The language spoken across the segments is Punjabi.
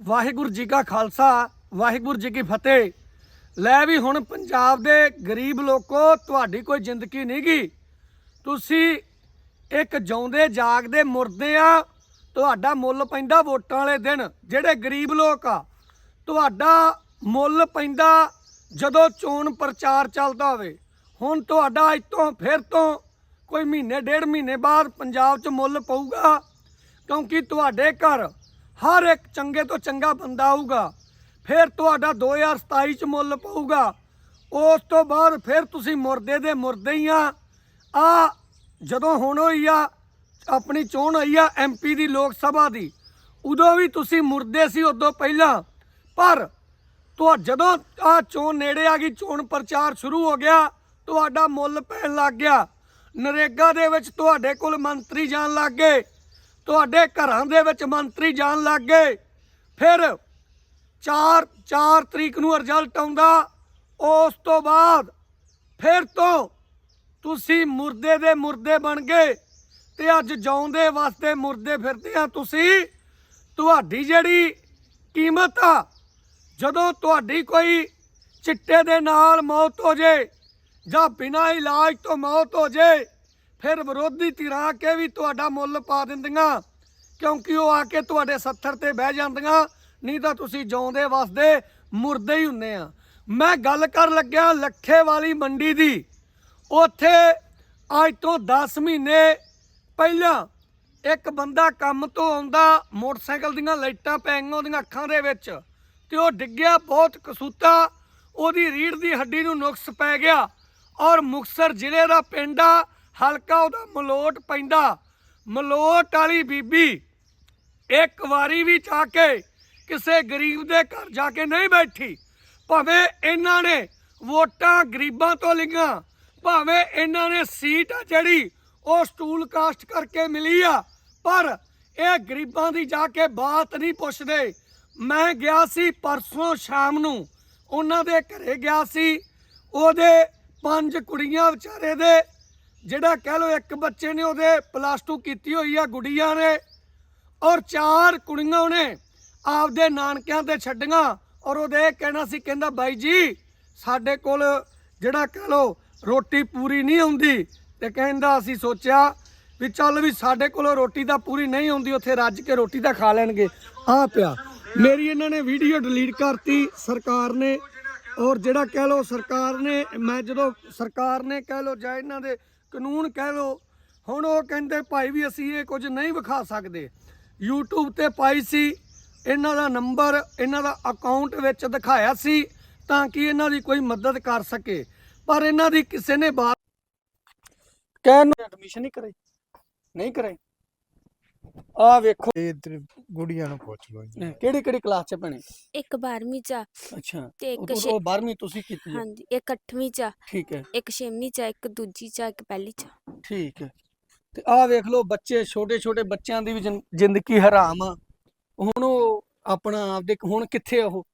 ਵਾਹਿਗੁਰੂ ਜੀ ਕਾ ਖਾਲਸਾ, ਵਾਹਿਗੁਰੂ ਜੀ ਕੀ ਫਤਿਹ। ਲੈ ਵੀ ਹੁਣ ਪੰਜਾਬ ਦੇ ਗਰੀਬ ਲੋਕੋ, ਤੁਹਾਡੀ ਕੋਈ ਜ਼ਿੰਦਗੀ ਨਹੀਂ ਗਈ ਤੁਸੀਂ ਇੱਕ ਜਿਉਂਦੇ ਜਾਗਦੇ ਮੁਰਦੇ ਆ, ਤੁਹਾਡਾ ਮੁੱਲ ਪੈਂਦਾ ਵੋਟਾਂ ਵਾਲੇ ਦਿਨ, ਜਿਹੜੇ ਗਰੀਬ ਲੋਕ ਆ। ਤੁਹਾਡਾ ਮੁੱਲ ਪੈਂਦਾ ਜਦੋਂ ਚੋਣ ਪ੍ਰਚਾਰ ਚੱਲਦਾ ਹੋਵੇ। ਹੁਣ ਤੁਹਾਡਾ ਅੱਜ ਤੋਂ ਫਿਰ ਤੋਂ ਕੋਈ ਮਹੀਨੇ, ਡੇਢ ਮਹੀਨੇ ਬਾਅਦ ਪੰਜਾਬ 'ਚ ਮੁੱਲ ਪਊਗਾ, ਕਿਉਂਕਿ ਤੁਹਾਡੇ ਘਰ ਹਰ ਇੱਕ ਚੰਗੇ ਤੋਂ ਚੰਗਾ ਬੰਦਾ ਆਊਗਾ, ਫਿਰ ਤੁਹਾਡਾ 2027 ਚ ਮੁੱਲ ਪਊਗਾ। ਉਸ ਤੋਂ ਬਾਅਦ ਫਿਰ ਤੁਸੀਂ ਮੁਰਦੇ ਦੇ ਮੁਰਦੇ ਹੀ ਆ। ਆ, ਜਦੋਂ ਹੁਣ ਹੋਈ ਆ, ਆਪਣੀ ਚੋਣ ਹੋਈ ਆ ਐਮਪੀ ਦੀ ਲੋਕ ਸਭਾ ਦੀ, ਉਦੋਂ ਵੀ ਤੁਸੀਂ ਮੁਰਦੇ ਸੀ ਉਦੋਂ ਪਹਿਲਾਂ। ਪਰ ਤੁਹਾ, ਜਦੋਂ ਆ ਚੋਣ ਨੇੜੇ ਆ ਗਈ, ਚੋਣ ਪ੍ਰਚਾਰ ਸ਼ੁਰੂ ਹੋ ਗਿਆ, ਤੁਹਾਡਾ ਮੁੱਲ ਪੈਣ ਲੱਗ ਗਿਆ। ਨਰੇਗਾ ਦੇ ਵਿੱਚ ਤੁਹਾਡੇ ਕੋਲ ਮੰਤਰੀ ਜਾਣ ਲੱਗ ਗਏ। ਤੁਹਾਡੇ ਘਰਾਂ ਦੇ ਵਿੱਚ ਮੰਤਰੀ ਜਾਣ ਲੱਗ ਗਏ। ਫਿਰ 4 4 ਤਰੀਕ ਨੂੰ ਰਿਜ਼ਲਟ ਆਉਂਦਾ। ਉਸ ਤੋਂ ਬਾਅਦ ਫਿਰ ਤੋਂ ਤੁਸੀਂ ਮੁਰਦੇ ਦੇ ਮੁਰਦੇ ਬਣ ਗਏ ਤੇ ਅੱਜ ਜਾਉਂਦੇ ਵਾਸਤੇ ਮੁਰਦੇ ਫਿਰਦੇ ਆ ਤੁਸੀਂ। ਤੁਹਾਡੀ ਜਿਹੜੀ ਕੀਮਤ ਆ, ਜਦੋਂ ਤੁਹਾਡੀ ਕੋਈ ਚਿੱਟੇ ਦੇ ਨਾਲ ਮੌਤ ਹੋ ਜੇ ਜਾਂ ਬਿਨਾਂ ਇਲਾਜ ਤੋਂ ਮੌਤ ਹੋ ਜੇ ਫਿਰ ਵਿਰੋਧੀ ਧਿਰਾਂ ਕੇ ਵੀ ਤੁਹਾਡਾ ਮੁੱਲ ਪਾ ਦਿੰਦੀਆਂ, ਕਿਉਂਕਿ ਉਹ ਆ ਕੇ ਤੁਹਾਡੇ ਸੱਥਰ ਤੇ ਬਹਿ ਜਾਂਦੀਆਂ, ਨਹੀਂ ਤਾਂ ਤੁਸੀਂ ਜਿਉਂਦੇ ਵਸਦੇ ਮੁਰਦੇ ਹੀ ਹੁੰਨੇ ਆ। ਮੈਂ ਗੱਲ ਕਰਨ ਲੱਗਿਆ ਲੱਖੇ ਵਾਲੀ ਮੰਡੀ ਦੀ, ਉੱਥੇ ਅੱਜ ਤੋਂ 10 ਮਹੀਨੇ ਪਹਿਲਾਂ ਇੱਕ ਬੰਦਾ ਕੰਮ ਤੋਂ ਆਉਂਦਾ, ਮੋਟਰਸਾਈਕਲ ਦੀਆਂ ਲਾਈਟਾਂ ਪੈਂਗੀਆਂ ਉਹਦੀਆਂ ਅੱਖਾਂ ਦੇ ਵਿੱਚ, ਤੇ ਉਹ ਡਿੱਗਿਆ ਬਹੁਤ ਕਸੂਤਾ, ਉਹਦੀ ਰੀੜ ਦੀ ਹੱਡੀ ਨੂੰ ਨੁਕਸ ਪੈ ਗਿਆ, ਔਰ ਮੁਕਸਰ ਜ਼ਿਲ੍ਹੇ ਦਾ ਪਿੰਡ ਆ ਹਲਕਾ ਉਹਦਾ ਮਲੋਟ ਪੈਂਦਾ। ਮਲੋਟ ਵਾਲੀ ਬੀਬੀ ਇੱਕ ਵਾਰੀ ਵੀ ਜਾ ਕੇ ਕਿਸੇ ਗਰੀਬ ਦੇ ਘਰ ਜਾ ਕੇ ਨਹੀਂ ਬੈਠੀ। ਭਾਵੇਂ ਇਹਨਾਂ ਨੇ ਵੋਟਾਂ ਗਰੀਬਾਂ ਤੋਂ ਲਈਆਂ, ਭਾਵੇਂ ਇਹਨਾਂ ਨੇ ਸੀਟ ਆ ਜਿਹੜੀ ਉਹ ਸਟੂਲ ਕਾਸਟ ਕਰਕੇ ਮਿਲੀ ਆ, ਪਰ ਇਹ ਗਰੀਬਾਂ ਦੀ ਜਾ ਕੇ ਬਾਤ ਨਹੀਂ ਪੁੱਛਦੇ। ਮੈਂ ਗਿਆ ਸੀ ਪਰਸੋਂ ਸ਼ਾਮ ਨੂੰ, ਉਹਨਾਂ ਦੇ ਘਰੇ ਗਿਆ ਸੀ। ਉਹਦੇ ਪੰਜ ਕੁੜੀਆਂ ਵਿਚਾਰੇ ਦੇ ਜਿਹੜਾ ਕਹਿ ਲੋ ਇੱਕ ਬੱਚੇ ਨੇ ਉਹਦੇ ਪਲੱਸ 2 ਕੀਤੀ ਹੋਈ ਆ ਗੁੜੀਆਂ ਨੇ ਔਰ ਚਾਰ ਕੁੜੀਆਂ ਉਹਨੇ ਆਪਦੇ ਨਾਨਕਿਆਂ ਤੇ ਛੱਡੀਆਂ ਔਰ ਉਹਦੇ ਇਹ ਕਹਿਣਾ ਸੀ, ਕਹਿੰਦਾ ਬਾਈ ਜੀ, ਸਾਡੇ ਕੋਲ ਜਿਹੜਾ ਕਹਿ ਲੋ ਰੋਟੀ ਪੂਰੀ ਨਹੀਂ ਹੁੰਦੀ ਤੇ ਕਹਿੰਦਾ ਅਸੀਂ ਸੋਚਿਆ ਵੀ ਚੱਲ ਵੀ ਸਾਡੇ ਕੋਲ ਰੋਟੀ ਤਾਂ ਪੂਰੀ ਨਹੀਂ ਹੁੰਦੀ ਉੱਥੇ ਰੱਜ ਕੇ ਰੋਟੀ ਤਾਂ ਖਾ ਲੈਣਗੇ। ਆ ਪਿਆ। ਮੇਰੀ ਇਹਨਾਂ ਨੇ ਵੀਡੀਓ ਡਿਲੀਟ ਕਰਤੀ, ਸਰਕਾਰ ਨੇ। ਔਰ ਜਿਹੜਾ ਕਹਿ ਲੋ ਸਰਕਾਰ ਨੇ, ਮੈਂ ਜਦੋਂ ਸਰਕਾਰ ਨੇ ਕਹਿ ਲੋ ਜਾਂ ਇਹਨਾਂ ਦੇ ਕਾਨੂੰਨ ਕਹਿ ਲੋ ਹੁਣ ਉਹ ਕਹਿੰਦੇ ਭਾਈ ਵੀ ਅਸੀਂ ਇਹ ਕੁਝ ਨਹੀਂ ਵਿਖਾ ਸਕਦੇ। YouTube ਤੇ ਪਾਈ ਸੀ, ਇਹਨਾਂ ਦਾ ਨੰਬਰ, ਇਹਨਾਂ ਦਾ ਅਕਾਊਂਟ ਵਿੱਚ ਦਿਖਾਇਆ ਸੀ ਤਾਂ ਕਿ ਇਹਨਾਂ ਦੀ ਕੋਈ ਮਦਦ ਕਰ ਸਕੇ। ਪਰ ਇਹਨਾਂ ਦੀ ਕਿਸੇ ਨੇ ਬਾਤ ਕਹਿਣ ਨੂੰ ਐਡਮਿਸ਼ਨ ਨਹੀਂ ਕਰਾਈ। ਨਹੀਂ ਕਰਾਈ। ਆ ਵੇਖੋ। ਇਹ ਇੱਧਰ ਗੁੜੀਆਂ ਨੂੰ ਪੁੱਛ ਲਓ ਜੀ। ਕਿਹੜੀ ਕਿਹੜੀ ਕਲਾਸ ਚ ਭੈਣੇ? ਇੱਕ 12ਵੀਂ ਚ ਆ। ਅੱਛਾ। ਤੇ ਇੱਕ ਛੇ- ਉਹ 12ਵੀਂ ਤੁਸੀਂ ਕੀਤੀ ਹੈ? ਹਾਂਜੀ ਇੱਕ 8ਵੀਂ ਚ ਆ। ਠੀਕ ਹੈ। ਇੱਕ 6ਵੀਂ ਚ ਆ ਇੱਕ ਦੂਜੀ ਚ ਆ ਇੱਕ ਪਹਿਲੀ ਚ ਆ। ਠੀਕ ਹੈ। ਤੇ ਆਹ ਵੇਖ ਲਓ ਬੱਚੇ ਛੋਟੇ ਛੋਟੇ ਬੱਚਿਆਂ ਦੀ ਵੀ ਜ਼ਿੰ- ਜ਼ਿੰਦਗੀ ਹਰਾਮ ਆ। ਹੁਣ ਉਹ ਆਪਣਾ ਆਪਦੇ ਹੁਣ ਕਿੱਥੇ ਆ ਉਹ?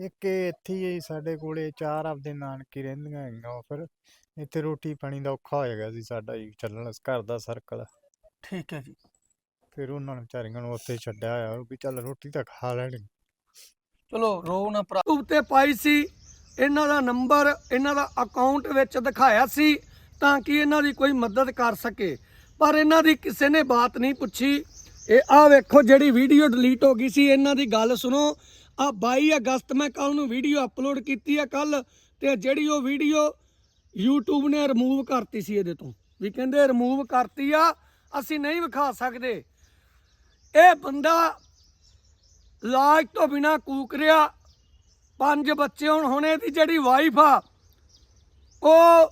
ਇੱਕ ਇਹ ਇੱਥੇ ਹੀ ਹੈ ਜੀ ਸਾਡੇ ਕੋਲੇ ਚਾਰ ਆਪਦੇ ਨਾਨਕੇ ਰਹਿੰਦੀਆਂ ਹੈਗੀਆਂ ਉਹ ਫਿਰ। ਇੱਥੇ ਰੋਟੀ ਪਾਣੀ ਦਾ ਔਖਾ ਹੋਏਗਾ ਸੀ ਸਾਡਾ ਜੀ ਚੱਲਣ ਘਰ ਦਾ ਸਰਕਲ ਠੀਕ ਹੈ ਜੀ। ਫਿਰ ਉਹਨਾਂ ਨੂੰ ਵਿਚਾਰੀਆਂ ਨੂੰ ਉੱਥੇ ਛੱਡਿਆ ਹੋਇਆ ਵੀ ਚੱਲ ਰੋਟੀ ਤਾਂ ਖਾ ਲੈਣਗੇ ਚਲੋ ਰੋ ਨਾ ਭਰਾ। ਉੱਤੇ ਪਾਈ ਸੀ, ਇਹਨਾਂ ਦਾ ਨੰਬਰ, ਇਹਨਾਂ ਦਾ ਅਕਾਊਂਟ ਵਿੱਚ ਦਿਖਾਇਆ ਸੀ ਤਾਂ ਕਿ ਇਹਨਾਂ ਦੀ ਕੋਈ ਮਦਦ ਕਰ ਸਕੇ। ਪਰ ਇਹਨਾਂ ਦੀ ਕਿਸੇ ਨੇ ਬਾਤ ਨਹੀਂ ਪੁੱਛੀ। ਇਹ ਆ ਵੇਖੋ ਜਿਹੜੀ ਵੀਡੀਓ ਡਿਲੀਟ ਹੋ ਗਈ ਸੀ, ਇਹਨਾਂ ਦੀ ਗੱਲ ਸੁਣੋ। ਆ 22 ਅਗਸਤ, ਮੈਂ ਕੱਲ ਨੂੰ ਵੀਡੀਓ ਅਪਲੋਡ ਕੀਤੀ ਆ ਕੱਲ ਤੇ ਜਿਹੜੀ ਉਹ ਵੀਡੀਓ YouTube ਨੇ ਰਿਮੂਵ ਕਰਤੀ ਸੀ ਇਹਦੇ ਤੋਂ। ਵੀ ਕਹਿੰਦੇ ਰਿਮੂਵ ਕਰਤੀ ਆ, ਅਸੀਂ ਨਹੀਂ ਵਿਖਾ ਸਕਦੇ। ਇਹ ਬੰਦਾ ਲਾਜ ਤੋਂ ਬਿਨਾ ਕੂਕ ਰਿਹਾ। ਪੰਜ ਬੱਚੇ ਹੁਣ ਹੁਣੇ ਦੀ ਜਿਹੜੀ ਵਾਈਫ ਆ, ਉਹ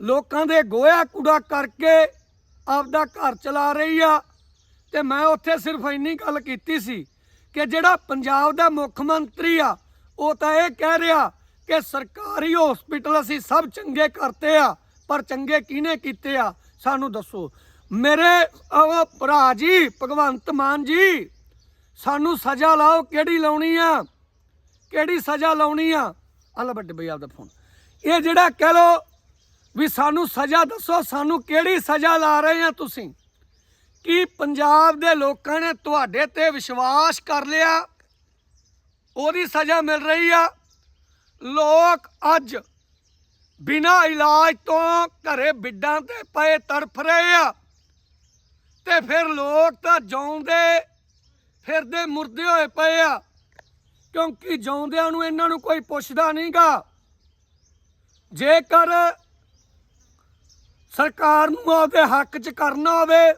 ਲੋਕਾਂ ਦੇ ਗੋਇਆ ਕੂੜਾ ਕਰਕੇ ਆਪਦਾ ਘਰ ਚਲਾ ਰਹੀ ਆ। ਤੇ ਮੈਂ ਉੱਥੇ ਸਿਰਫ ਇੰਨੀ ਗੱਲ ਕੀਤੀ ਸੀ ਕਿ ਜਿਹੜਾ ਪੰਜਾਬ ਦਾ ਮੁੱਖ ਮੰਤਰੀ ਆ, ਉਹ ਤਾਂ ਇਹ ਕਹਿ ਰਿਹਾ ਕਿ ਸਰਕਾਰੀ ਹਸਪੀਟਲ ਅਸੀਂ ਸਭ ਚੰਗੇ ਕਰਤੇ ਆ, ਪਰ ਚੰਗੇ ਕਿਹਨੇ ਕੀਤੇ ਆ? ਸਾਨੂੰ ਦੱਸੋ। ਮੇਰੇ ਉਹ ਭਰਾ ਜੀ, ਭਗਵੰਤ ਮਾਨ ਜੀ, ਸਾਨੂੰ ਸਜ਼ਾ ਲਾਓ, ਕਿਹੜੀ ਲਾਉਣੀ ਆ? ਕਿਹੜੀ ਸਜ਼ਾ ਲਾਉਣੀ ਆ? ਅੱਲਾ ਵੱਡੇ ਬਈ ਆਪਦਾ ਫੋਨ ਇਹ ਜਿਹੜਾ ਕਹਿ ਲੋ ਵੀ ਸਾਨੂੰ ਸਜ਼ਾ ਦੱਸੋ, ਸਾਨੂੰ ਕਿਹੜੀ ਸਜ਼ਾ ਲਾ ਰਹੇ ਆ ਤੁਸੀਂ? ਕੀ ਪੰਜਾਬ ਦੇ ਲੋਕਾਂ ਨੇ ਤੁਹਾਡੇ ਤੇ ਵਿਸ਼ਵਾਸ ਕਰ ਲਿਆ? ਉਹਦੀ ਸਜ਼ਾ ਮਿਲ ਰਹੀ ਆ? ਲੋਕ ਅੱਜ ਬਿਨਾਂ ਇਲਾਜ ਤੋਂ ਘਰੇ ਬਿੱਡਾਂ ਤੇ ਪਏ ਤੜਫ ਰਹੇ ਆ। ਤੇ ਫਿਰ ਲੋਕ ਤਾਂ ਜਿਉਂਦੇ, ਫਿਰਦੇ ਮੁਰਦੇ ਹੋਏ ਪਏ ਆ। ਕਿਉਂਕਿ ਜਿਉਂਦਿਆਂ ਨੂੰ ਇਹਨਾਂ ਨੂੰ ਕੋਈ ਪੁੱਛਦਾ ਨਹੀਂਗਾ। ਜੇਕਰ ਸਰਕਾਰ ਨੂੰ ਆਪਦੇ ਹੱਕ 'ਚ ਕਰਨਾ ਹੋਵੇ,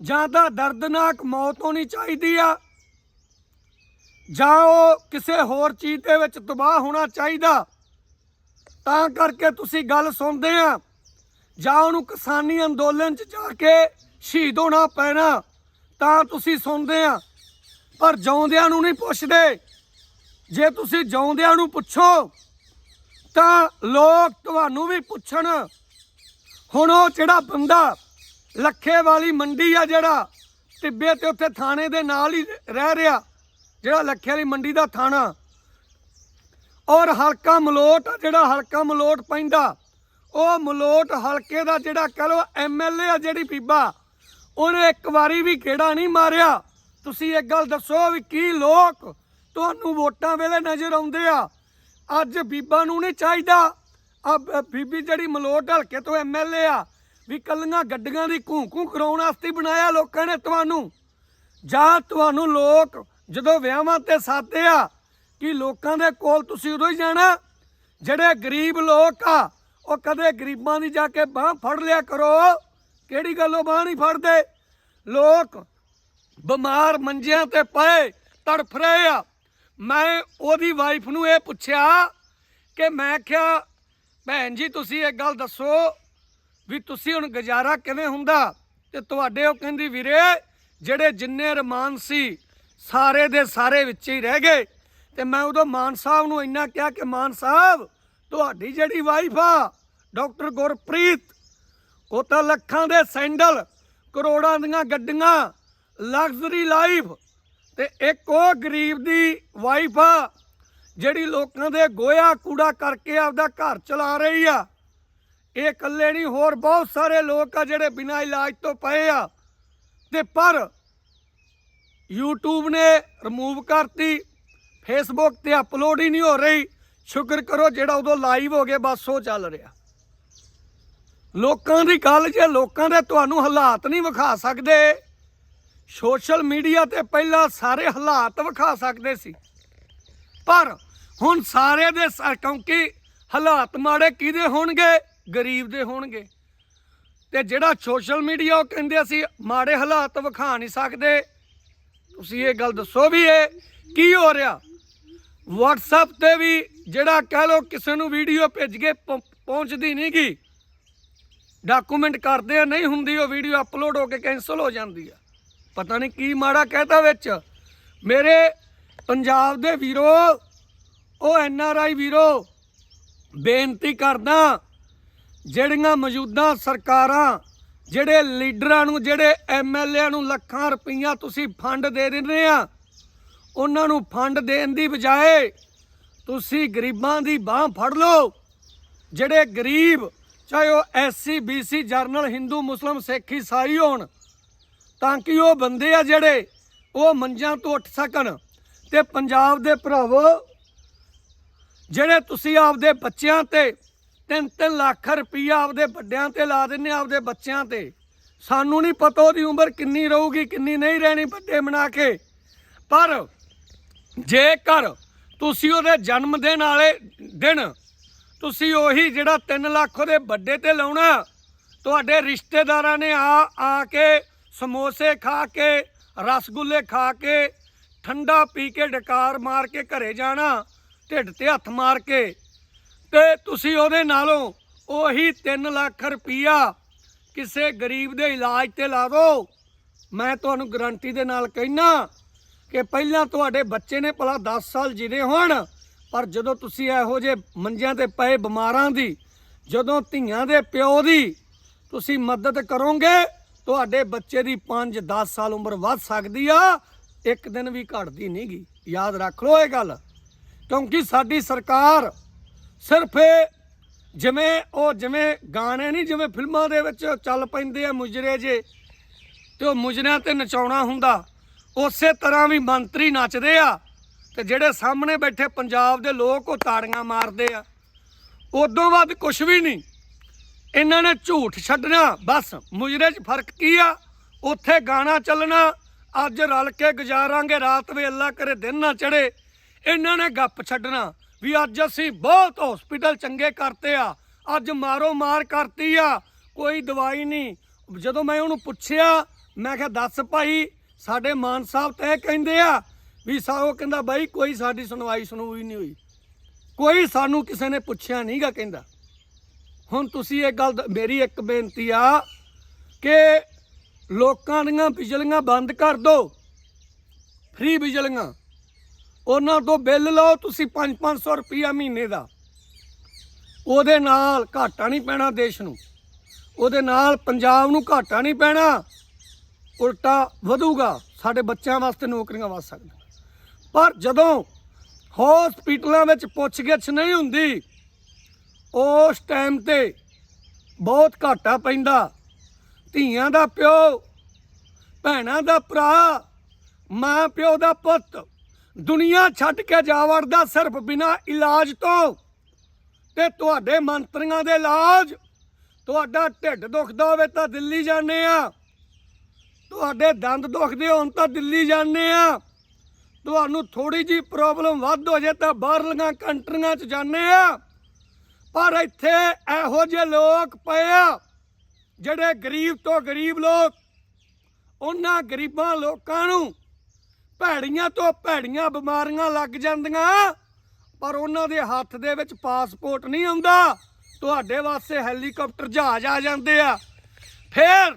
ਜਾਂ ਤਾਂ ਦਰਦਨਾਕ ਮੌਤ ਹੋਣੀ ਚਾਹੀਦੀ ਆ, ਜਾਂ ਉਹ ਕਿਸੇ ਹੋਰ ਚੀਜ਼ ਦੇ ਵਿੱਚ ਤਬਾਹ ਹੋਣਾ ਚਾਹੀਦਾ, ਤਾਂ ਕਰਕੇ ਤੁਸੀਂ ਗੱਲ ਸੁਣਦੇ ਆ। ਜਾਂ ਉਹਨੂੰ ਕਿਸਾਨੀ ਅੰਦੋਲਨ 'ਚ ਜਾ ਕੇ ਸ਼ਹੀਦ ਹੋਣਾ ਪੈਣਾ, ਤਾਂ ਤੁਸੀਂ ਸੁਣਦੇ ਆ। ਪਰ ਜਿਉਂਦਿਆਂ ਨੂੰ ਨਹੀਂ ਪੁੱਛਦੇ। ਜੇ ਤੁਸੀਂ ਜਿਉਂਦਿਆਂ ਨੂੰ ਪੁੱਛੋ, ਤਾਂ ਲੋਕ ਤੁਹਾਨੂੰ ਵੀ ਪੁੱਛਣ। ਹੁਣ ਉਹ ਜਿਹੜਾ ਬੰਦਾ ਲੱਖੇ ਵਾਲੀ ਮੰਡੀ ਆ ਜਿਹੜਾ, ਟਿੱਬੇ ਤੇ ਉੱਥੇ ਥਾਣੇ ਦੇ ਨਾਲ ਹੀ ਰਹਿ ਰਿਹਾ, ਜਿਹੜਾ ਲੱਖੇ ਵਾਲੀ ਮੰਡੀ ਦਾ ਥਾਣਾ, ਔਰ ਹਲਕਾ ਮਲੋਟ ਜਿਹੜਾ ਹਲਕਾ ਮਲੋਟ ਪੈਂਦਾ, ਉਹ ਮਲੋਟ ਹਲਕੇ ਦਾ ਜਿਹੜਾ ਕਹ ਲੋ ਐਮਐਲਏ ਆ ਜਿਹੜੀ ਬੀਬਾ ਉਹਨੇ ਇੱਕ ਵਾਰੀ ਵੀ ਕਿਹੜਾ ਨਹੀਂ ਮਾਰਿਆ। ਤੁਸੀਂ ਇੱਕ ਗੱਲ ਦੱਸੋ ਵੀ ਕੀ ਲੋਕ ਤੁਹਾਨੂੰ ਵੋਟਾਂ ਵੇਲੇ ਨਜ਼ਰ ਆਉਂਦੇ ਆ। ਅੱਜ ਬੀਬਾ ਨੂੰ ਨਹੀਂ ਚਾਹੀਦਾ। ਆ ਬੀਬੀ ਜਿਹੜੀ ਮਲੋਟ ਹਲਕੇ ਤੋਂ ਐਮਐਲਏ ਆ, ਵੀ ਕੱਲੀਆਂ ਗੱਡੀਆਂ ਦੀ ਘੂੰ ਘੂੰ ਕਰਾਉਣ ਵਾਸਤੇ ਬਣਾਇਆ ਲੋਕਾਂ ਨੇ ਤੁਹਾਨੂੰ। ਜਾਂ ਤੁਹਾਨੂੰ ਲੋਕ ਜਦੋਂ ਵਿਆਹਾਂ ਤੇ ਸਾਦੇ ਆ, ਕਿ ਲੋਕਾਂ ਦੇ ਕੋਲ ਤੁਸੀਂ ਉਦੋਂ ਹੀ ਜਾਣਾ। ਜਿਹੜੇ ਗਰੀਬ ਲੋਕ ਆ, ਉਹ ਕਦੇ ਗਰੀਬਾਂ ਦੀ ਜਾ ਕੇ ਬਾਹ ਫੜ ਲਿਆ ਕਰੋ। ਕਿਹੜੀ ਗੱਲੋਂ ਬਾਹ ਨਹੀਂ ਫੜਦੇ? ਲੋਕ ਬਿਮਾਰ ਮੰਜਿਆਂ ਤੇ ਪਏ, ਤੜਫ ਰਹੇ ਆ। ਮੈਂ ਉਹਦੀ ਵਾਈਫ ਨੂੰ ਇਹ ਪੁੱਛਿਆ ਕਿ ਮੈਂ ਕਿਹਾ, ਭੈਣ ਜੀ, ਤੁਸੀਂ ਇਹ ਗੱਲ ਦੱਸੋ ਵੀ ਤੁਸੀਂ ਹੁਣ ਗੁਜ਼ਾਰਾ ਕਿਵੇਂ ਹੁੰਦਾ? ਤੇ ਤੁਹਾਡੇ ਉਹ ਕਹਿੰਦੀ, ਵੀਰੇ, ਜਿਹੜੇ ਜਿੰਨੇ ਰਮਾਨ ਸੀ, ਸਾਰੇ ਦੇ ਸਾਰੇ ਵਿੱਚ ਹੀ ਰਹਿ ਗਏ। ਤੇ ਮੈਂ ਉਦੋਂ ਮਾਨ ਸਾਹਿਬ ਨੂੰ ਇੰਨਾ ਕਿਹਾ ਕਿ, ਮਾਨ ਸਾਹਿਬ, ਤੁਹਾਡੀ ਜਿਹੜੀ ਵਾਈਫ ਆ, ਡਾਕਟਰ ਗੁਰਪ੍ਰੀਤ ਉਹ ਤਾਂ ਲੱਖਾਂ ਦੇ ਸੈਂਡਲ, ਕਰੋੜਾਂ ਦੀਆਂ ਗੱਡੀਆਂ ਲਗਜ਼ਰੀ ਲਾਈਫ ਤੇ ਇੱਕ ਉਹ ਗਰੀਬ ਦੀ ਵਾਈਫ ਆ, ਜਿਹੜੀ ਲੋਕਾਂ ਦੇ ਗੋਇਆ ਕੂੜਾ ਕਰਕੇ ਆਪਦਾ ਘਰ ਚਲਾ ਰਹੀ ਆ। ਇਹ ਇਕੱਲੇ ਨਹੀਂ, ਹੋਰ ਬਹੁਤ ਸਾਰੇ ਲੋਕ ਆ ਜਿਹੜੇ ਬਿਨਾਂ ਇਲਾਜ ਤੋਂ ਪਏ ਆ। ਤੇ ਪਰ YouTube ਨੇ ਰਿਮੂਵ ਕਰਤੀ, Facebook ਤੇ ਅਪਲੋਡ ਹੀ ਨਹੀਂ ਹੋ ਰਹੀ। ਸ਼ੁਕਰ ਕਰੋ ਜਿਹੜਾ ਉਦੋਂ ਲਾਈਵ ਹੋ ਗਿਆ, ਬਸ ਉਹ ਚੱਲ ਰਿਹਾ। ਲੋਕਾਂ ਦੀ ਗੱਲ ਜੇ ਲੋਕਾਂ ਦੇ ਤੁਹਾਨੂੰ ਹਾਲਾਤ ਨਹੀਂ ਵਿਖਾ ਸਕਦੇ, ਸੋਸ਼ਲ ਮੀਡੀਆ ਤੇ ਪਹਿਲਾਂ ਸਾਰੇ ਹਾਲਾਤ ਵਿਖਾ ਸਕਦੇ ਸੀ। ਪਰ ਹੁਣ ਸਾਰੇ ਦੇ ਕਿਉਂਕਿ ਹਾਲਾਤ ਮਾੜੇ ਕਿਹਦੇ ਹੋਣਗੇ? ਗਰੀਬ ਦੇ ਹੋਣਗੇ। ਤੇ ਜਿਹੜਾ ਸੋਸ਼ਲ ਮੀਡੀਆ ਉਹ ਕਹਿੰਦੇ ਅਸੀਂ ਮਾੜੇ ਹਾਲਾਤ ਵਿਖਾ ਨਹੀਂ ਸਕਦੇ। ਤੁਸੀਂ ਇਹ ਗੱਲ ਦੱਸੋ ਵੀ ਇਹ ਕੀ ਹੋ ਰਿਹਾ? WhatsApp ਤੇ ਵੀ ਜਿਹੜਾ ਕਹਿ ਲੋ ਕਿਸੇ ਨੂੰ ਵੀਡੀਓ ਭੇਜ ਕੇ ਪਹੁੰ- ਪਹੁੰਚਦੀ ਨਹੀਂ ਗੀ ਡਾਕੂਮੈਂਟ ਕਰਦੇ ਆ, ਨਹੀਂ ਹੁੰਦੀ ਉਹ ਵੀਡੀਓ ਅਪਲੋਡ ਹੋ ਕੇ ਕੈਨਸਲ ਹੋ ਜਾਂਦੀ ਆ। ਪਤਾ ਨਹੀਂ ਕੀ ਮਾੜਾ ਕਹਿਤਾ ਵਿੱਚ। ਮੇਰੇ ਪੰਜਾਬ ਦੇ ਵੀਰੋ, ਉਹ ਐਨ ਆਰ ਆਈ ਵੀਰੋ, ਬੇਨਤੀ ਕਰਦਾ, ਜਿਹੜੀਆਂ ਮੌਜੂਦਾ ਸਰਕਾਰਾਂ, ਜਿਹੜੇ ਲੀਡਰਾਂ ਨੂੰ, ਜਿਹੜੇ ਐਮਐਲਏ ਨੂੰ ਲੱਖਾਂ ਰੁਪਈਆ ਤੁਸੀਂ ਫੰਡ ਦੇ ਦਿੰਦੇ ਆ, ਉਹਨਾਂ ਨੂੰ ਫੰਡ ਦੇਣ ਦੀ ਬਜਾਏ ਤੁਸੀਂ ਗਰੀਬਾਂ ਦੀ ਬਾਹ ਫੜ ਲਓ, ਜਿਹੜੇ ਗਰੀਬ ਚਾਹੇ ਉਹ ਐਸਸੀ ਬੀਸੀ ਜਰਨਲ ਹਿੰਦੂ ਮੁਸਲਮ ਸਿੱਖ ਈਸਾਈ ਹੋਣ, ਤਾਂ ਕਿ ਉਹ ਬੰਦੇ ਆ ਜਿਹੜੇ ਉਹ ਮੰਜਾਂ ਤੋਂ ਉੱਠ ਸਕਣ ਤੇ ਪੰਜਾਬ ਦੇ ਭਰਾਵੋ, ਜਿਹੜੇ ਤੁਸੀਂ ਆਪਦੇ ਬੱਚਿਆਂ ਤੇ 3-3 ਲੱਖ ਰੁਪਈਆ ਆਪਦੇ ਵੱਡਿਆਂ ਤੇ ਲਾ ਦਿੰਦੇ ਆਪਦੇ ਬੱਚਿਆਂ ਤੇ, ਸਾਨੂੰ ਨਹੀਂ ਪਤਾ ਉਹਦੀ ਉਮਰ ਕਿੰਨੀ ਰਹੂਗੀ, ਕਿੰਨੀ ਨਹੀਂ ਰਹਿਣੀ ਵੱਡੇ ਬਣਾ ਕੇ। ਪਰ ਜੇਕਰ ਤੁਸੀਂ ਉਹਦੇ ਜਨਮ ਦਿਨ ਵਾਲੇ ਦਿਨ ਤੁਸੀਂ ਉਹੀ ਜਿਹੜਾ 3 ਲੱਖ ਉਹਦੇ ਵੱਡੇ ਤੇ ਲਾਉਣਾ, ਤੁਹਾਡੇ ਰਿਸ਼ਤੇਦਾਰਾਂ ਨੇ ਆ ਆ ਕੇ ਸਮੋਸੇ ਖਾ ਕੇ, ਰਸਗੁੱਲੇ ਖਾ ਕੇ, ਠੰਡਾ ਪੀ ਕੇ ਡਕਾਰ ਮਾਰ ਕੇ ਘਰੇ ਜਾਣਾ, ਢਿੱਡ ਤੇ ਹੱਥ ਮਾਰ ਕੇ, ਤੇ ਤੁਸੀਂ ਉਹਦੇ ਨਾਲੋਂ ਉਹੀ 3 ਲੱਖ ਰੁਪਈਆ ਕਿਸੇ ਗਰੀਬ ਦੇ ਇਲਾਜ ਤੇ ਲਾ ਦਿਓ ਮੈਂ ਤੁਹਾਨੂੰ ਗਰੰਟੀ ਦੇ ਨਾਲ ਕਹਿਣਾ ਕਿ ਪਹਿਲਾਂ ਤੁਹਾਡੇ ਬੱਚੇ ਨੇ ਭਲਾ 10 ਸਾਲ ਜਿਨੇ ਹੋਣ ਪਰ ਜਦੋਂ ਤੁਸੀਂ ਇਹੋ ਜਿਹੇ ਮੰਜਿਆਂ ਤੇ ਪਏ ਬਿਮਾਰਾਂ ਦੀ, ਜਦੋਂ ਧੀਆਂ ਦੇ ਪਿਓ ਦੀ, ਤੁਸੀਂ ਮਦਦ ਕਰੋਗੇ, ਤੁਹਾਡੇ ਬੱਚੇ ਦੀ 5-10 ਸਾਲ ਉਮਰ ਵੱਧ ਸਕਦੀ ਆ, ਇੱਕ ਦਿਨ ਵੀ ਘਟਦੀ ਨਹੀਂਗੀ ਯਾਦ ਰੱਖ ਲਓ ਇਹ ਗੱਲ। ਕਿਉਂਕਿ ਸਾਡੀ ਸਰਕਾਰ ਸਿਰਫ ਜਿਵੇਂ ਉਹ ਜਿਵੇਂ ਗਾਣੇ ਨਹੀਂ, ਜਿਵੇਂ ਫਿਲਮਾਂ ਦੇ ਵਿੱਚ ਚੱਲ ਪੈਂਦੇ ਆ ਮੁਜਰੇ ਜੇ, ਤੇ ਉਹ ਮੁਜਰਿਆਂ ਤੇ ਨਚਾਉਣਾ ਹੁੰਦਾ, ਉਸੇ ਤਰ੍ਹਾਂ ਵੀ ਮੰਤਰੀ ਨੱਚਦੇ ਆ। ਤੇ ਜਿਹੜੇ ਸਾਹਮਣੇ ਬੈਠੇ ਪੰਜਾਬ ਦੇ ਲੋਕ ਉਹ ਤਾੜੀਆਂ ਮਾਰਦੇ ਆ। ਉਦੋਂ ਬਾਅਦ ਕੁਝ ਵੀ ਨਹੀਂ। ਇਹਨਾਂ ਨੇ ਝੂਠ ਛੱਡਣਾ, ਬਸ ਮੁਜਰੇ 'ਚ ਫ਼ਰਕ ਕੀ ਆ? ਉੱਥੇ ਗਾਣਾ ਚੱਲਣਾ, ਅੱਜ ਰਲ ਕੇ ਗੁਜ਼ਾਰਾਂਗੇ, ਰਾਤ ਵੇ ਅੱਲਾ ਕਰੇ ਦਿਨ ਨਾ ਚੜੇ। ਇਹਨਾਂ ਨੇ ਗੱਪ ਛੱਡਣਾ ਵੀ ਅੱਜ ਅਸੀਂ ਬਹੁਤ ਹਸਪੀਟਲ ਚੰਗੇ ਕਰਤੇ ਆ। ਅੱਜ ਮਾਰੋ ਮਾਰ ਕਰਤੀ ਆ, ਕੋਈ ਦਵਾਈ ਨਹੀਂ। ਜਦੋਂ ਮੈਂ ਉਹਨੂੰ ਪੁੱਛਿਆ, ਮੈਂ ਕਿਹਾ, ਦੱਸ ਭਾਈ, ਸਾਡੇ ਮਾਨ ਸਾਹਿਬ ਤਾਂ ਇਹ ਕਹਿੰਦੇ ਆ ਵੀ ਸਾ ਉਹ ਕਹਿੰਦਾ ਬਾਈ ਕੋਈ ਸਾਡੀ ਸੁਣਵਾਈ ਸੁਣੂਈ ਨਹੀਂ ਹੋਈ। ਕੋਈ ਸਾਨੂੰ ਕਿਸੇ ਨੇ ਪੁੱਛਿਆ ਨਹੀਂਗਾ ਕਹਿੰਦਾ। ਹੁਣ ਤੁਸੀਂ ਇਹ ਗੱਲ ਮੇਰੀ ਇੱਕ ਬੇਨਤੀ ਆ ਕਿ ਲੋਕਾਂ ਦੀਆਂ ਬਿਜਲੀਆਂ ਬੰਦ ਕਰ ਦਿਓ ਫ੍ਰੀ ਬਿਜਲੀਆਂ। ਉਹਨਾਂ ਤੋਂ ਬਿੱਲ ਲਓ ਤੁਸੀਂ 5-500 ਰੁਪਈਆ ਮਹੀਨੇ ਦਾ। ਉਹਦੇ ਨਾਲ ਘਾਟਾ ਨਹੀਂ ਪੈਣਾ ਦੇਸ਼ ਨੂੰ। ਉਹਦੇ ਨਾਲ ਪੰਜਾਬ ਨੂੰ ਘਾਟਾ ਨਹੀਂ ਪੈਣਾ। ਉਲਟਾ ਵਧੂਗਾ। ਸਾਡੇ ਬੱਚਿਆਂ ਵਾਸਤੇ ਨੌਕਰੀਆਂ ਵਧ ਸਕਦੀਆਂ। ਪਰ ਜਦੋਂ ਹਸਪੀਟਲਾਂ ਵਿੱਚ ਪੁੱਛਗਿੱਛ ਨਹੀਂ ਹੁੰਦੀ, ਉਸ ਟਾਈਮ ਤੇ ਬਹੁਤ ਘਾਟਾ ਪੈਂਦਾ। ਧੀਆਂ ਦਾ ਪਿਓ, ਭੈਣਾਂ ਦਾ ਭਰਾ, ਮਾਂ ਪਿਓ ਦਾ ਪੁੱਤ, ਦੁਨੀਆ ਛੱਡ ਕੇ ਜਾ ਵੜਦਾ ਸਿਰਫ ਬਿਨਾ ਇਲਾਜ ਤੋਂ। ਤੇ ਤੁਹਾਡੇ ਮੰਤਰੀਆਂ ਦੇ ਇਲਾਜ, ਤੁਹਾਡਾ ਢਿੱਡ ਦੁਖਦਾ ਹੋਵੇ ਤਾਂ ਦਿੱਲੀ ਜਾਂਦੇ ਆ। ਤੁਹਾਡੇ ਦੰਦ ਦੁਖਦੇ ਹੋਣ ਤਾਂ ਦਿੱਲੀ ਜਾਂਦੇ ਆ। ਤੁਹਾਨੂੰ ਥੋੜੀ ਜੀ ਪ੍ਰੋਬਲਮ ਵੱਧ ਹੋ ਜੇ ਤਾਂ ਬਾਹਰਲੀਆਂ ਕੰਟਰੀਆਂ 'ਚ ਜਾਂਦੇ ਆ। ਪਰ ਇੱਥੇ ਇਹੋ ਜਿਹੇ ਲੋਕ ਪਏ ਆ, ਜਿਹੜੇ ਗਰੀਬ ਤੋਂ ਗਰੀਬ ਲੋਕ, ਉਹਨਾਂ ਗਰੀਬਾਂ ਲੋਕਾਂ ਨੂੰ ਭੈੜੀਆਂ ਤੋਂ ਭੈੜੀਆਂ ਬਿਮਾਰੀਆਂ ਲੱਗ ਜਾਂਦੀਆਂ, ਪਰ ਉਹਨਾਂ ਦੇ ਹੱਥ ਦੇ ਵਿੱਚ ਪਾਸਪੋਰਟ ਨਹੀਂ ਆਉਂਦਾ। ਤੁਹਾਡੇ ਵਾਸਤੇ ਹੈਲੀਕਾਪਟਰ ਜਹਾਜ਼ ਆ ਜਾਂਦੇ ਆ। ਫਿਰ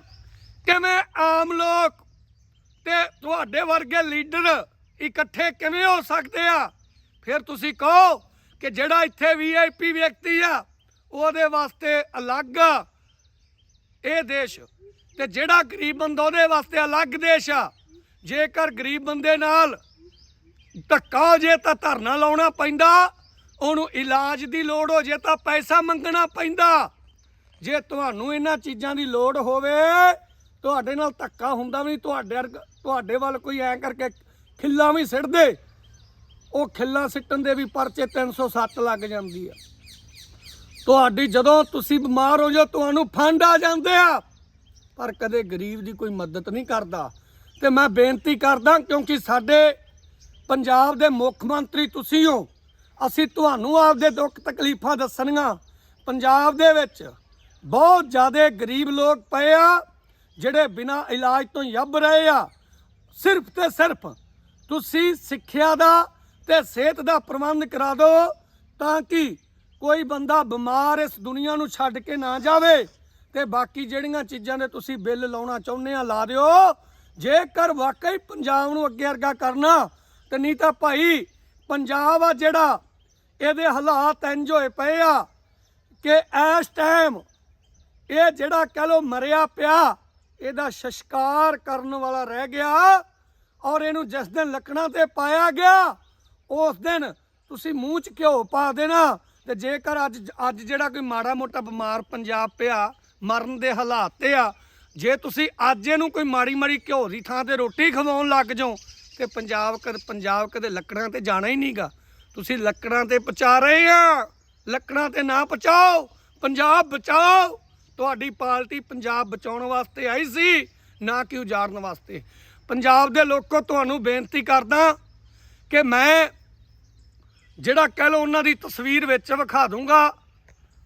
ਕਿਵੇਂ ਆਮ ਲੋਕ ਤੇ ਤੁਹਾਡੇ ਵਰਗੇ ਲੀਡਰ ਇਕੱਠੇ ਕਿਵੇਂ ਹੋ ਸਕਦੇ ਆ? ਫਿਰ ਤੁਸੀਂ ਕਹੋ ਕਿ ਜਿਹੜਾ ਇੱਥੇ ਵੀਆਈਪੀ ਵਿਅਕਤੀ ਆ, ਉਹਦੇ ਵਾਸਤੇ ਅਲੱਗ ਆ। ਇਹ ਦੇਸ਼ ਤੇ ਜਿਹੜਾ ਗਰੀਬ ਬੰਦਾ ਉਹਦੇ ਵਾਸਤੇ ਅਲੱਗ ਦੇਸ਼ ਆ। ਜੇਕਰ ਗਰੀਬ ਬੰਦੇ ਨਾਲ ਧੱਕਾ ਹੋ ਜੇ ਤਾਂ ਧਰਨਾ ਲਾਉਣਾ ਪੈਂਦਾ, ਉਹਨੂੰ ਇਲਾਜ ਦੀ ਲੋੜ ਹੋ ਜੇ ਤਾਂ ਪੈਸਾ ਮੰਗਣਾ ਪੈਂਦਾ। ਜੇ ਤੁਹਾਨੂੰ ਇਹਨਾਂ ਚੀਜ਼ਾਂ ਦੀ ਲੋੜ ਹੋਵੇ, ਤੁਹਾਡੇ ਨਾਲ ਧੱਕਾ ਹੁੰਦਾ ਵੀ ਨਹੀਂ, ਤੁਹਾਡੇ ਵਰਗ- ਤੁਹਾਡੇ ਵੱਲ ਕੋਈ ਐ ਕਰਕੇ ਖਿੱਲਾ ਵੀ ਸਿੱਟਦੇ। ਉਹ ਖਿੱਲਾ ਸਿੱਟਣ ਦੇ ਵੀ ਪਰਚੇ 307 ਲੱਗ ਜਾਂਦੀ ਆ। ਤੁਹਾਡੀ ਜਦੋਂ ਤੁਸੀਂ ਬਿਮਾਰ ਹੋ ਜਾਓ, ਤੁਹਾਨੂੰ ਫੰਡ ਆ ਜਾਂਦੇ ਆ। ਪਰ ਕਦੇ ਗਰੀਬ ਦੀ ਕੋਈ ਮਦਦ ਨਹੀਂ ਕਰਦਾ। ਤੇ ਮੈਂ ਬੇਨਤੀ ਕਰਦਾ, ਕਿਉਂਕਿ ਸਾਡੇ ਪੰਜਾਬ ਦੇ ਮੁੱਖ ਮੰਤਰੀ ਤੁਸੀਂ ਹੋ, ਅਸੀਂ ਤੁਹਾਨੂੰ ਆਪਦੇ ਦੁੱਖ ਤਕਲੀਫਾਂ ਦੱਸਣੀਆਂ। ਪੰਜਾਬ ਦੇ ਵਿੱਚ ਬਹੁਤ ਜ਼ਿਆਦਾ ਗਰੀਬ ਲੋਕ ਪਏ ਆ, ਜਿਹੜੇ ਬਿਨਾਂ ਇਲਾਜ ਤੋਂ ਯੱਬ ਰਹੇ ਆ। ਸਿਰਫ ਤੇ ਸਿਰਫ ਤੁਸੀਂ ਸਿੱਖਿਆ ਦਾ ਤੇ ਸਿਹਤ ਦਾ ਪ੍ਰਬੰਧ ਕਰਾ ਦਿਓ ਤਾਂ ਕਿ ਕੋਈ ਬੰਦਾ ਬਿਮਾਰ ਇਸ ਦੁਨੀਆ ਨੂੰ ਛੱਡ ਕੇ ਨਾ ਜਾਵੇ ਤੇ ਬਾਕੀ ਜਿਹੜੀਆਂ ਚੀਜ਼ਾਂ ਦੇ ਤੁਸੀਂ ਬਿੱਲ ਲਾਉਣਾ ਚਾਹੁੰਦੇ ਆ, ਲਾ ਦਿਓ। ਜੇਕਰ ਵਾਕਈ ਪੰਜਾਬ ਨੂੰ ਅੱਗੇ ਵਰਗਾ ਕਰਨਾ, ਤੇ ਨਹੀਂ ਤਾਂ ਭਾਈ ਪੰਜਾਬ ਆ ਜਿਹੜਾ ਇਹਦੇ ਹਾਲਾਤ ਇੰਜ ਹੋਏ ਪਏ ਆ ਕਿ ਇਸ ਟਾਈਮ ਇਹ ਜਿਹੜਾ ਕਹ ਲੋ ਮਰਿਆ ਪਿਆ, ਇਹਦਾ ਸ਼ਸ਼ਕਾਰ ਕਰਨ ਵਾਲਾ ਰਹਿ ਗਿਆ। ਔਰ ਇਹਨੂੰ ਜਿਸ ਦਿਨ ਲੱਕੜਾਂ ਤੇ ਪਾਇਆ ਗਿਆ, ਉਸ ਦਿਨ ਤੁਸੀਂ ਮੂੰਹ 'ਚ ਘਿਓ ਪਾ ਦੇਣਾ ਤੇ ਜੇਕਰ ਅੱਜ ਅੱਜ ਜਿਹੜਾ ਕੋਈ ਮਾੜਾ ਮੋਟਾ ਬਿਮਾਰ ਪੰਜਾਬ ਪਿਆ, ਮਰਨ ਦੇ ਹਾਲਾਤ ਤੇ ਆ, ਜੇ ਤੁਸੀਂ ਅੱਜ ਇਹਨੂੰ ਕੋਈ ਮਾੜੀ ਮਾੜੀ ਘਿਓ ਦੀ ਥਾਂ ਤੇ ਰੋਟੀ ਖਵਾਉਣ ਲੱਗ ਜਾਓ, ਤੇ ਪੰਜਾਬ ਕਦ ਪੰਜਾਬ ਕਦੇ ਲੱਕੜਾਂ ਤੇ ਜਾਣਾ ਹੀ ਨਹੀਂਗਾ। ਤੁਸੀਂ ਲੱਕੜਾਂ ਤੇ ਪਚਾ ਰਹੇ ਆ। ਲੱਕੜਾਂ ਤੇ ਨਾ ਪਚਾਓ, ਪੰਜਾਬ ਬਚਾਓ। ਤੁਹਾਡੀ ਪਾਰਟੀ ਪੰਜਾਬ ਬਚਾਉਣ ਵਾਸਤੇ ਆਈ ਸੀ, ਨਾ ਕਿ ਉਜਾੜਨ ਵਾਸਤੇ। ਪੰਜਾਬ ਦੇ ਲੋਕੋ ਤੁਹਾਨੂੰ ਬੇਨਤੀ ਕਰਦਾ ਕਿ ਮੈਂ ਜਿਹੜਾ ਕਹਿ ਲਓ ਉਹਨਾਂ ਦੀ ਤਸਵੀਰ ਵਿੱਚ ਵਿਖਾ ਦੂੰਗਾ,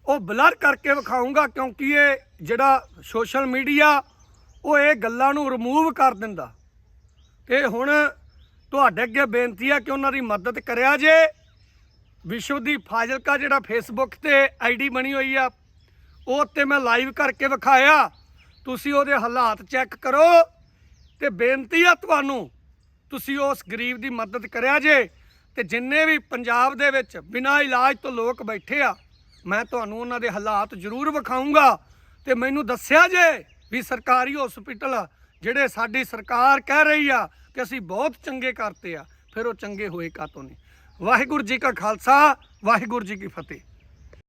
ਉਹ ਬਲਰ ਕਰਕੇ ਵਿਖਾਉਂਗਾ ਕਿਉਂਕਿ ਇਹ ਜਿਹੜਾ ਸੋਸ਼ਲ ਮੀਡੀਆ, ਉਹ ਇਹ ਗੱਲਾਂ ਨੂੰ ਰਿਮੂਵ ਕਰ ਦਿੰਦਾ। ਤੇ ਹੁਣ ਤੁਹਾਡੇ ਅੱਗੇ ਬੇਨਤੀ ਆ ਕਿ ਉਹਨਾਂ ਦੀ ਮਦਦ ਕਰਿਆ ਜੇ। ਵਿਸ਼ਵ ਦੀ ਫਾਜ਼ਿਲਕਾ ਜਿਹੜਾ ਫੇਸਬੁੱਕ ਤੇ ਆਈਡੀ ਬਣੀ ਹੋਈ ਆ, ਉਹ ਤੇ ਮੈਂ ਲਾਈਵ ਕਰਕੇ ਵਿਖਾਇਆ। ਤੁਸੀਂ ਉਹਦੇ ਹਾਲਾਤ ਚੈੱਕ ਕਰੋ। ਤੇ ਬੇਨਤੀ ਆ ਤੁਹਾਨੂੰ, ਤੁਸੀਂ ਉਸ ਗਰੀਬ ਦੀ ਮਦਦ ਕਰਿਆ ਜੇ ਤੇ ਜਿੰਨੇ ਵੀ ਪੰਜਾਬ ਦੇ ਵਿੱਚ ਬਿਨਾਂ ਇਲਾਜ ਤੋਂ ਲੋਕ ਬੈਠੇ ਆ, ਮੈਂ ਤੁਹਾਨੂੰ ਉਹਨਾਂ ਦੇ ਹਾਲਾਤ ਜ਼ਰੂਰ ਵਿਖਾਉਂਗਾ ਤੇ ਮੈਨੂੰ ਦੱਸਿਆ ਜੇ ਵੀ ਸਰਕਾਰੀ ਹਸਪੀਟਲ ਜਿਹੜੇ ਸਾਡੀ ਸਰਕਾਰ ਕਹਿ ਰਹੀ ਆ ਕਿ ਅਸੀਂ ਬਹੁਤ ਚੰਗੇ ਕਰਤੇ ਆ, ਫਿਰ ਉਹ ਚੰਗੇ ਹੋਏ ਕਾਤੋਂ ਨਹੀਂ। ਵਾਹਿਗੁਰੂ ਜੀ ਕਾ ਖਾਲਸਾ, ਵਾਹਿਗੁਰੂ ਜੀ ਕੀ ਫਤਿਹ।